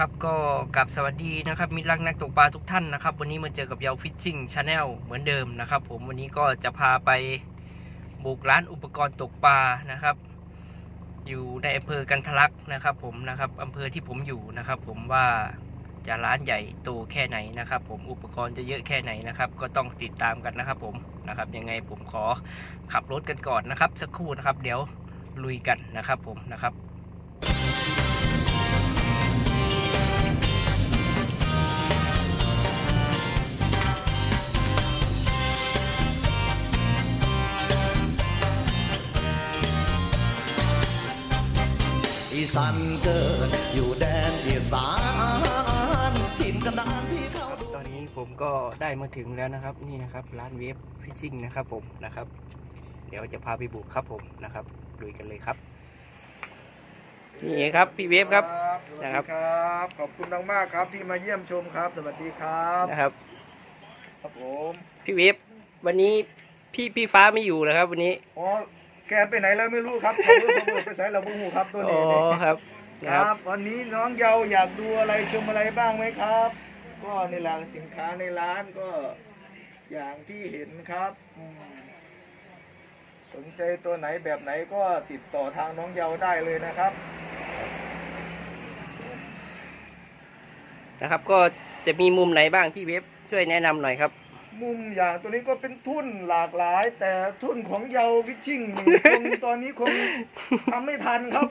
ครับก็กับสวัสดีนะครับมิตรรักนักตกปลาทุกท่านนะครับ วันนี้มาเจอกับยาฟิชชิ่งชาแนลเหมือนเดิมนะครับ ผมวันนี้ก็จะพาไปบุกร้านอุปกรณ์ตกปลานะครับ อยู่ในอำเภอกันทะลักนะครับ ผมนะครับอำเภอที่ผมอยู่นะครับ ผมว่าจะร้านใหญ่โตแค่ไหนนะครับ ผมอุปกรณ์จะเยอะแค่ไหนนะครับ ก็ต้องติดตามกันนะครับ ผมนะครับ ยังไงผมขอขับรถกันก่อนนะครับ สักครู่นะครับ เดี๋ยวลุยกันนะครับ ผมนะครับ อีสานเกิดอยู่แดนอีสานถิ่นกันดานที่เขาดู ตอนนี้ผมก็ได้มาถึงแล้วนะครับนี่นะครับร้านเวฟฟิชชิ่งนะครับผมนะครับ เดี๋ยวจะพาไปบุกครับผมนะครับลุยกันเลยครับนี่ครับพี่เวฟครับ สวัสนะดีครับครับ ขอบคุณมากๆครับที่มาเยี่ยมชมครับ สวัสดีครับนะครับ ครับผม พี่เวฟวันนี้พี่พี่ฟ้าไม่อยู่นะครับ วันนี้อ๋อ แกไปไหนแล้วไม่รู้ครับขอบคุณขอบคุณไปใส่เราบุ้งหูครับตัวอ๋อนี้ครับคนะรัครับบวันนี้น้องเยาอยากดูอะไรชมอะไรบ้างไหมครับ ก็ในหลังสินค้าในร้านก็อย่างที่เห็นครับอืมสนใจตัวไหนแบบไหนก็ติดต่อทางน้องเยาได้เลยนะครับ นะครับก็จะมีมุมไหนบ้างพี่เวฟช่วยแนะนำหน่อยครับ มุมอย่างตัวนี้ก็เป็นทุ่นหลากหลาย แต่ทุ่นของเยาวิชชิ่งนี่คงตอนนี้คงทำไม่ทันครับ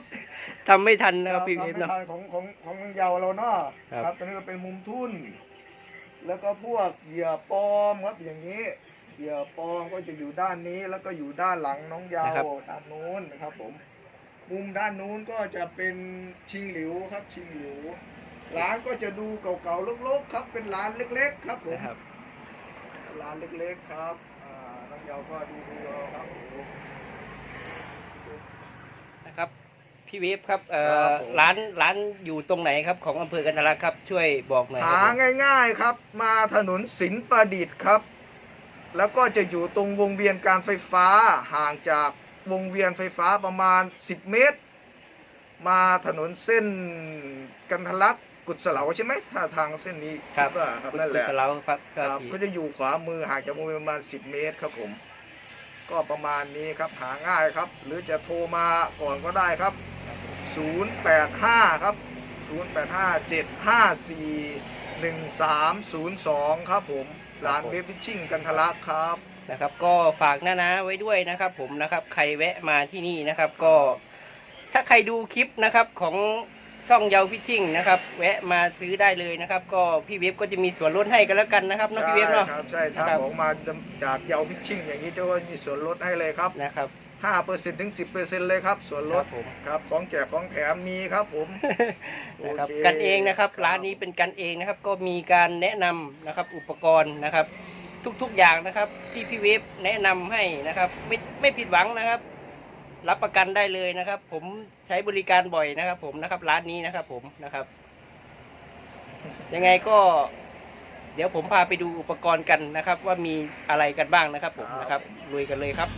ทำไม่ทันนะครับพี่ทำเวไม่ฟเนาะ ทันของของของเยาเราเนาะครับ ครับ ตัวนี้ก็เป็นมุมทุ่น แล้วก็พวกเหยื่อปลอมครับอย่างนี้เหยื่อปลอมก็จะอยู่ด้านนี้แล้วก็อยู่ด้านหลังน้องเยาด้านนู้นนะครับผม มุมด้านนู้นก็จะเป็นชิงหลิวครับชิงหลิวร้านก็จะดูเก่าๆลกๆครับ เป็นร้านเล็ก ๆ ครับผม นะครับ ร้านเล็กๆครับอ่าน้องเยาก็ดูดูเอาครับผมนะครับ พี่เวฟครับเอ่ครัอบผม ร้านร้านอยู่ตรงไหนครับของอำเภอกันทะลักครับ ช่วยบอกหน่อยคหารับผมง่ายๆครับ มาถนนสินประดิษฐ์ครับ แล้วก็จะอยู่ตรงวงเวียนการไฟฟ้าห่างจากวงเวียนไฟฟ้าประมาณ 10 เมตร มาถนนเส้นกันทะลัก กุดสลาใช่ไหมถ้าทางเส้นนี้ครับดว่าครับนั่นแหละคุณสลาวครับคครัรับบพี่ก็จะอยู่ขวามือห่างจากวงเวียนประมาณ 10 เมตรครับผม ก็ประมาณนี้ครับหาง่ายครับ หรือจะโทรมาก่อนก็ได้ครับ 085 ครับ 0857541302 ครับผมร้านเบฟฟิชชิ่งกันทะลักครับนะครับ ก็ฝากหน้านะไว้ด้วยนะครับ ผมนะครับใครแวะมาที่นี่นะครับ ก็ถ้าใครดูคลิปนะครับของ ช่องเยาฟิชชิ่งนะครับ แวะมาซื้อได้เลยนะครับ ก็พี่เวฟก็จะมีส่วนลดให้กันแล้วกันนะครับเน้องพี่เวฟเนาะ ใช่ครับใช่ถ้านะครับออกมาจากเยาฟิชชิ่งอย่างนี้เจ้าก็มีส่วนลดให้เลยครับนะครับ 5%ถึง 10%เลยครับ ส่วนลดครับผม ครับของแจกของแถมมีครับผม นะครับโอเคกันเองนะครับครับ ร้านนี้เป็นกันเองนะครับ ก็มีการแนะนำนะครับอุปกรณ์นะครับ ทุกๆอย่างนะครับ ที่พี่เวฟแนะนำให้นะครับ ไม่ไม่ผิดหวังนะครับ รับประกันได้เลยนะครับ ผมใช้บริการบ่อยนะครับ ผมนะครับ ร้านนี้นะครับ ผมนะครับ ยังไงก็ เดี๋ยวผมพาไปดูอุปกรณ์กันนะครับ ว่ามีอะไรกันบ้างนะครับ ผมนะครับลุยกันเลยครับ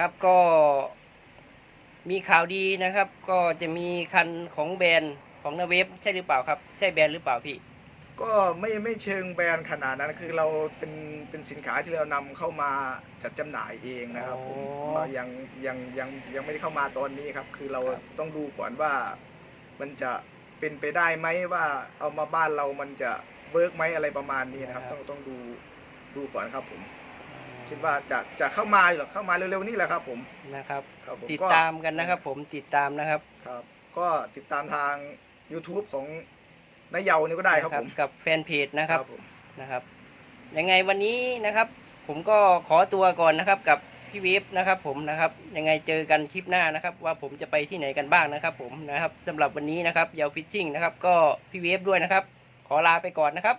นะครับก็มีข่าวดีนะครับ ก็จะมีคันของแบรนด์ของนาเวฟใช่หรือเปล่าครับ ใช่แบรนด์หรือเปล่าพี่ ก็ไม่ไม่เชิงแบรนด์ขนาดนั้นคือเราเป็นเป็นสินค้าที่เรานำเข้ามาจัดจำหน่ายเองนะครับผมอ๋อก็ยังยังยังยังไม่ได้เข้ามาตอนนี้ครับ คือเราครับ ต้องดูก่อนว่ามันจะเป็นไปได้ไหมว่าเอามาบ้านเรามันจะเวิร์กไหมอะไรประมาณนี้นะครับ ต้องต้องดูดูก่อนครับผม คิดว่าจะจะเข้ามาอยู่หรอกเข้ามาเร็วๆนี่แหละครับผมนะครับครับผมติดก็ตามกันนะครับผมติดตามนะครับครับ ก็ติดตามทาง YouTube ของนายเยานี่ก็ได้ครับผมกับแฟนเพจนะครับผมนะครับยังไงวันนี้นะครับ ผมก็ขอตัวก่อนนะครับกับพี่เวฟนะครับ ผมนะครับยังไงเจอกันคลิปหน้านะครับ ว่าผมจะไปที่ไหนกันบ้างนะครับ ผมนะครับสำหรับวันนี้นะครับยาวฟิชชิ่งนะครับ ก็พี่เวฟด้วยนะครับ ขอลาไปก่อนนะครับ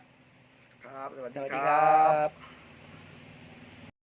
ครับ สวัสสดีวัสคดีรัครับ บ